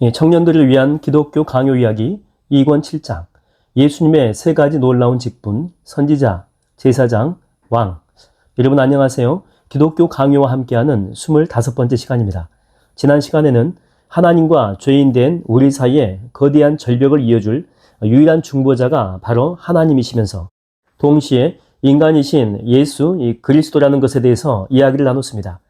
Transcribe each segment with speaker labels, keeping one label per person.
Speaker 1: 예, 청년들을 위한 기독교 강요 이야기 2권 7장 예수님의 세 가지 놀라운 직분 선지자, 제사장, 왕 여러분 안녕하세요. 기독교 강요와 함께하는 25번째 시간입니다. 지난 시간에는 하나님과 죄인 된 우리 사이에 거대한 절벽을 이어줄 유일한 중보자가 바로 하나님이시면서 동시에 인간이신 예수 이 그리스도라는 것에 대해서 이야기를 나눴습니다.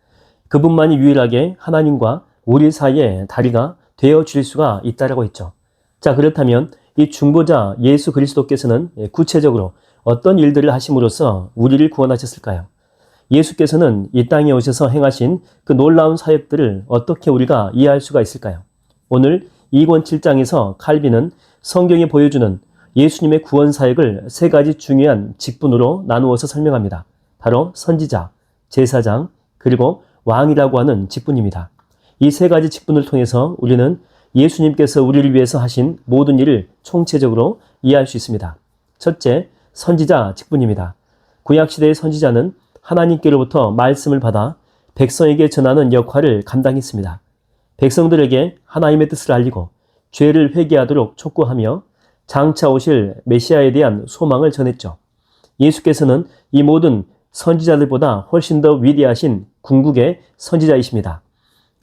Speaker 1: 그분만이 유일하게 하나님과 우리 사이에 다리가 되어 줄 수가 있다라고 했죠. 자, 그렇다면 이 중보자 예수 그리스도께서는 구체적으로 어떤 일들을 하심으로써 우리를 구원하셨을까요? 예수께서는 이 땅에 오셔서 행하신 그 놀라운 사역들을 어떻게 우리가 이해할 수가 있을까요? 오늘 2권 7장에서 칼빈은 성경이 보여주는 예수님의 구원 사역을 세 가지 중요한 직분으로 나누어서 설명합니다. 바로 선지자, 제사장, 그리고 왕이라고 하는 직분입니다. 이 세 가지 직분을 통해서 우리는 예수님께서 우리를 위해서 하신 모든 일을 총체적으로 이해할 수 있습니다. 첫째, 선지자 직분입니다. 구약시대의 선지자는 하나님께로부터 말씀을 받아 백성에게 전하는 역할을 감당했습니다. 백성들에게 하나님의 뜻을 알리고 죄를 회개하도록 촉구하며 장차 오실 메시아에 대한 소망을 전했죠. 예수께서는 이 모든 선지자들보다 훨씬 더 위대하신 궁극의 선지자이십니다.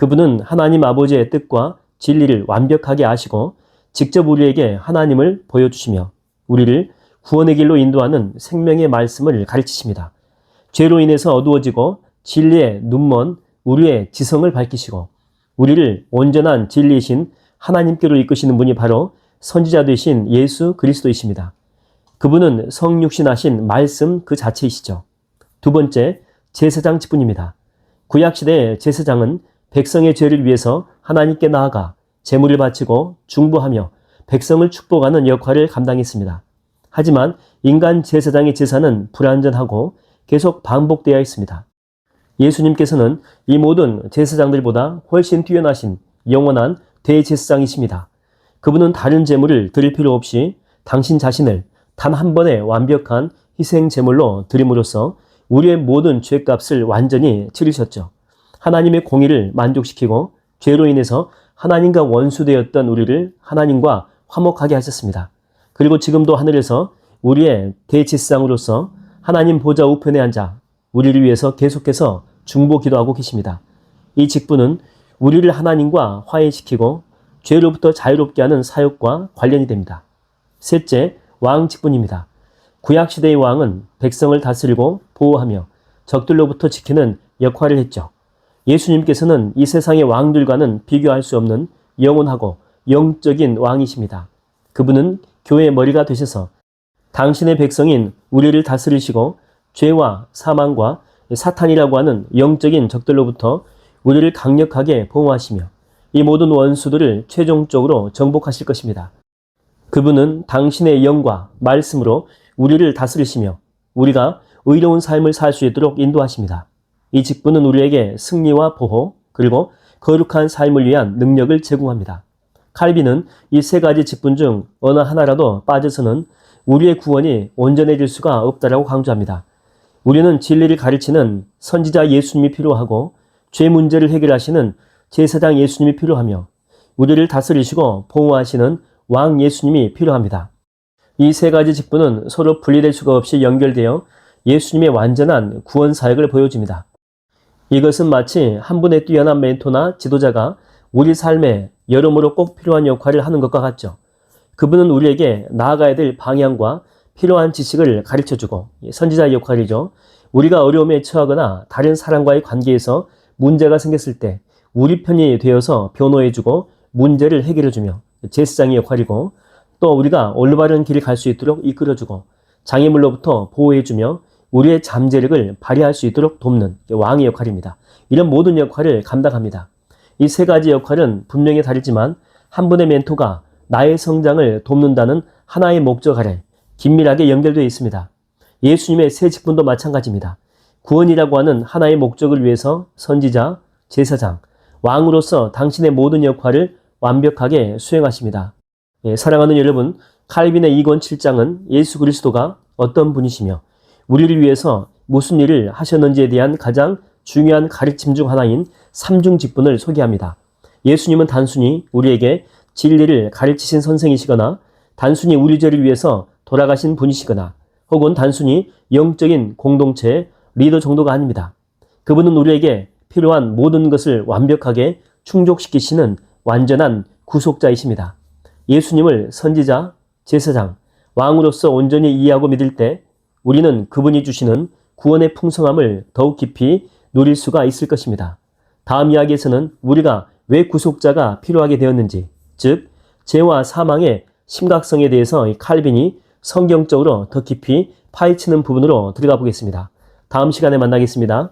Speaker 1: 그분은 하나님 아버지의 뜻과 진리를 완벽하게 아시고 직접 우리에게 하나님을 보여주시며 우리를 구원의 길로 인도하는 생명의 말씀을 가르치십니다. 죄로 인해서 어두워지고 진리의 눈먼 우리의 지성을 밝히시고 우리를 온전한 진리이신 하나님께로 이끄시는 분이 바로 선지자 되신 예수 그리스도이십니다. 그분은 성육신하신 말씀 그 자체이시죠. 두 번째, 제사장 직분입니다. 구약시대의 제사장은 백성의 죄를 위해서 하나님께 나아가 제물을 바치고 중보하며 백성을 축복하는 역할을 감당했습니다. 하지만 인간 제사장의 제사는 불완전하고 계속 반복되어 있습니다. 예수님께서는 이 모든 제사장들보다 훨씬 뛰어나신 영원한 대제사장이십니다. 그분은 다른 제물을 드릴 필요 없이 당신 자신을 단 한 번의 완벽한 희생 제물로 드림으로써 우리의 모든 죄값을 완전히 치르셨죠. 하나님의 공의를 만족시키고 죄로 인해서 하나님과 원수되었던 우리를 하나님과 화목하게 하셨습니다. 그리고 지금도 하늘에서 우리의 대제사장으로서 하나님 보좌 우편에 앉아 우리를 위해서 계속해서 중보 기도하고 계십니다. 이 직분은 우리를 하나님과 화해시키고 죄로부터 자유롭게 하는 사역과 관련이 됩니다. 셋째, 왕 직분입니다. 구약시대의 왕은 백성을 다스리고 보호하며 적들로부터 지키는 역할을 했죠. 예수님께서는 이 세상의 왕들과는 비교할 수 없는 영원하고 영적인 왕이십니다. 그분은 교회의 머리가 되셔서 당신의 백성인 우리를 다스리시고 죄와 사망과 사탄이라고 하는 영적인 적들로부터 우리를 강력하게 보호하시며 이 모든 원수들을 최종적으로 정복하실 것입니다. 그분은 당신의 영과 말씀으로 우리를 다스리시며 우리가 의로운 삶을 살 수 있도록 인도하십니다. 이 직분은 우리에게 승리와 보호 그리고 거룩한 삶을 위한 능력을 제공합니다. 칼빈은 이 세 가지 직분 중 어느 하나라도 빠져서는 우리의 구원이 온전해질 수가 없다라고 강조합니다. 우리는 진리를 가르치는 선지자 예수님이 필요하고 죄 문제를 해결하시는 제사장 예수님이 필요하며 우리를 다스리시고 보호하시는 왕 예수님이 필요합니다. 이 세 가지 직분은 서로 분리될 수가 없이 연결되어 예수님의 완전한 구원 사역을 보여줍니다. 이것은 마치 한 분의 뛰어난 멘토나 지도자가 우리 삶에 여러모로 꼭 필요한 역할을 하는 것과 같죠. 그분은 우리에게 나아가야 될 방향과 필요한 지식을 가르쳐 주고 선지자의 역할이죠. 우리가 어려움에 처하거나 다른 사람과의 관계에서 문제가 생겼을 때 우리 편이 되어서 변호해 주고 문제를 해결해 주며 제사장의 역할이고 또 우리가 올바른 길을 갈 수 있도록 이끌어 주고 장애물로부터 보호해 주며 우리의 잠재력을 발휘할 수 있도록 돕는 왕의 역할입니다. 이런 모든 역할을 감당합니다. 이 세 가지 역할은 분명히 다르지만 한 분의 멘토가 나의 성장을 돕는다는 하나의 목적 아래 긴밀하게 연결되어 있습니다. 예수님의 새 직분도 마찬가지입니다. 구원이라고 하는 하나의 목적을 위해서 선지자, 제사장, 왕으로서 당신의 모든 역할을 완벽하게 수행하십니다. 예, 사랑하는 여러분, 칼빈의 2권 7장은 예수 그리스도가 어떤 분이시며 우리를 위해서 무슨 일을 하셨는지에 대한 가장 중요한 가르침 중 하나인 삼중 직분을 소개합니다. 예수님은 단순히 우리에게 진리를 가르치신 선생이시거나 단순히 우리 죄를 위해서 돌아가신 분이시거나 혹은 단순히 영적인 공동체의 리더 정도가 아닙니다. 그분은 우리에게 필요한 모든 것을 완벽하게 충족시키시는 완전한 구속자이십니다. 예수님을 선지자, 제사장, 왕으로서 온전히 이해하고 믿을 때 우리는 그분이 주시는 구원의 풍성함을 더욱 깊이 누릴 수가 있을 것입니다. 다음 이야기에서는 우리가 왜 구속자가 필요하게 되었는지, 즉, 죄와 사망의 심각성에 대해서 이 칼빈이 성경적으로 더 깊이 파헤치는 부분으로 들어가 보겠습니다. 다음 시간에 만나겠습니다.